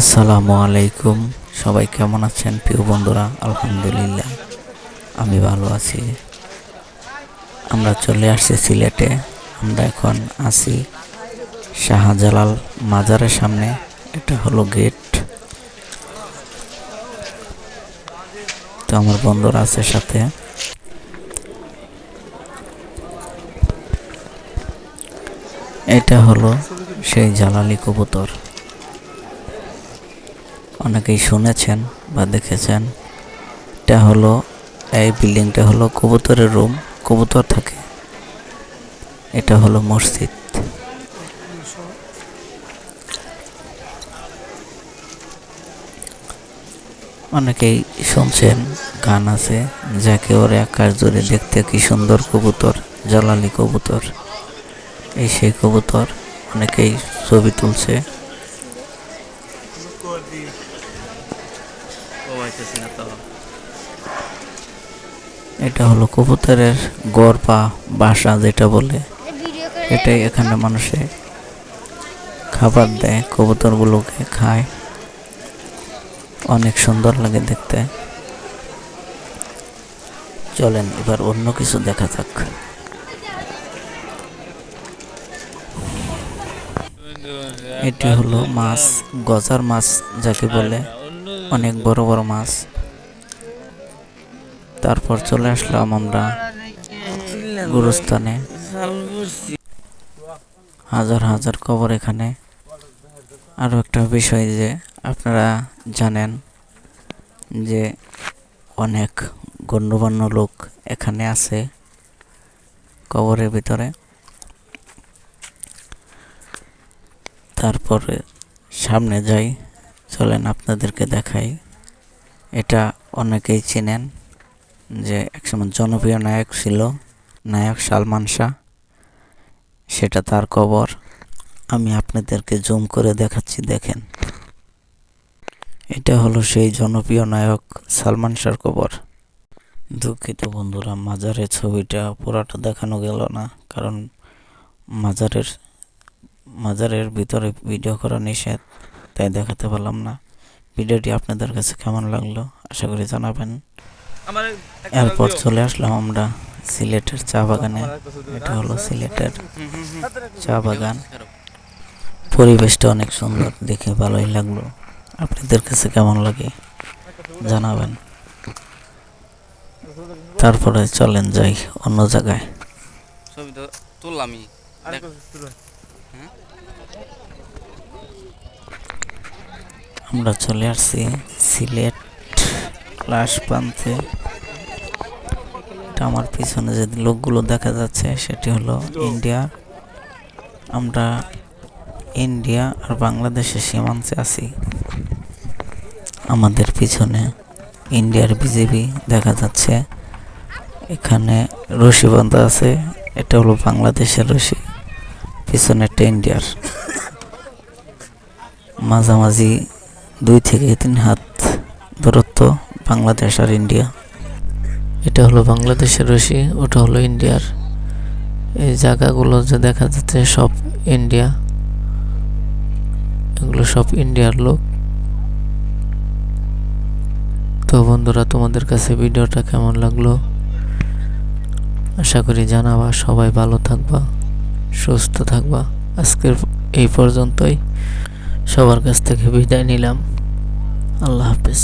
আসসালামু আলাইকুম। সবাই কেমন আছেন? প্রিয় বন্ধুরা, আলহামদুলিল্লাহ, আমি ভালো আছি। আমরা চলে আসছি সিলেটে। আমরা এখন আছি শাহজালাল মাজারের সামনে। এটা হলো গেট। তো আমার বন্ধুরা আছে সাথে। এটা হলো সেই জালালি কবুতর। অনেকেই শুনেছেন বা দেখেছেন। এটা হলো, এই বিল্ডিংটা হলো কবুতরের রুম কবুতর থাকে। এটা হলো মসজিদ। অনেকেই শুনছেন, গান আছে, যাকে ওরে আকাশ জুড়ে দেখতে কি সুন্দর কবুতর, জালালি কবুতর। এই সেই কবুতর অনেকেই ছবি তুলছে। এটা হলো কবুতরের গড় বা বাসা যেটা বলে। এটাই এখানে মানুষে খাবার দেয়, কবুতরগুলোকে খায়। অনেক সুন্দর লাগে দেখতে। চলেন, এবার অন্য কিছু দেখা যাক। এটি হলো মাছ, গজার মাছ যাকে বলে। অনেক বড় বড় মাছ। তারপর চলে আসলাম আমরা গুরুস্থানে। হাজার হাজার কবর এখানে। আরও একটা বিষয় যে আপনারা জানেন যে অনেক গণ্যমান্য লোক এখানে আছে কবরের ভিতরে। তারপরে সামনে যাই। চলেন আপনাদেরকে দেখাই। এটা অনেকেই চেনেন যে একসময় জনপ্রিয় নায়ক ছিল, নায়ক সালমান শাহ। সেটা তার কবর। আমি আপনাদেরকে জুম করে দেখাচ্ছি, দেখেন। এটা হলো সেই জনপ্রিয় নায়ক সালমান শাহর কবর। দুঃখিত বন্ধুরা, মাজারের ছবিটা পুরাটা দেখানো গেল না, কারণ মাজারের মাজারের ভিতরে ভিডিও করা নিষেধ। তাই দেখাতে পারলাম না। ভিডিওটি আপনাদের কাছে কেমন লাগল? আশা করি জানাবেন। এরপর চলে আসলাম আমরা সিলেটের চা বাগানে। এটা হলো সিলেটের চা বাগান। পরিবেশটা অনেক সুন্দর দেখে ভালোই লাগল। আপনাদের কাছে কেমন লাগে জানাবেন। তারপরে চলেন যাই অন্য জায়গায়। ছবি তো তুললামই। আমরা চলে আসছি সিলেট লাশ প্রান্তে এটা আমার পিছনে যে লোকগুলো দেখা যাচ্ছে, সেটি হলো ইন্ডিয়া। আমরা ইন্ডিয়া আর বাংলাদেশের সীমান্তে আছি। আমাদের পিছনে ইন্ডিয়ার বিজেপি দেখা যাচ্ছে। এখানে রশি বাঁধা আছে, এটা হলো বাংলাদেশের রশি পিছনে একটা ইন্ডিয়ার। মাঝামাঝি দুই থেকে তিন হাত দূরত্ব বাংলাদেশ আর ইন্ডিয়া। এটা হলো বাংলাদেশের রশি, ওটা হলো ইন্ডিয়ার। এই জায়গাগুলো যে দেখা যাচ্ছে সব ইন্ডিয়া। এগুলো সব ইন্ডিয়ার লোক। তো বন্ধুরা, তোমাদের কাছে ভিডিওটা কেমন লাগল? আশা করি জানাবা, সবাই ভালো থাকবা, সুস্থ থাকবা। আজকের এই পর্যন্তই। সবার কাছ থেকে বিদায় নিলাম। আল্লাহ হাফেজ।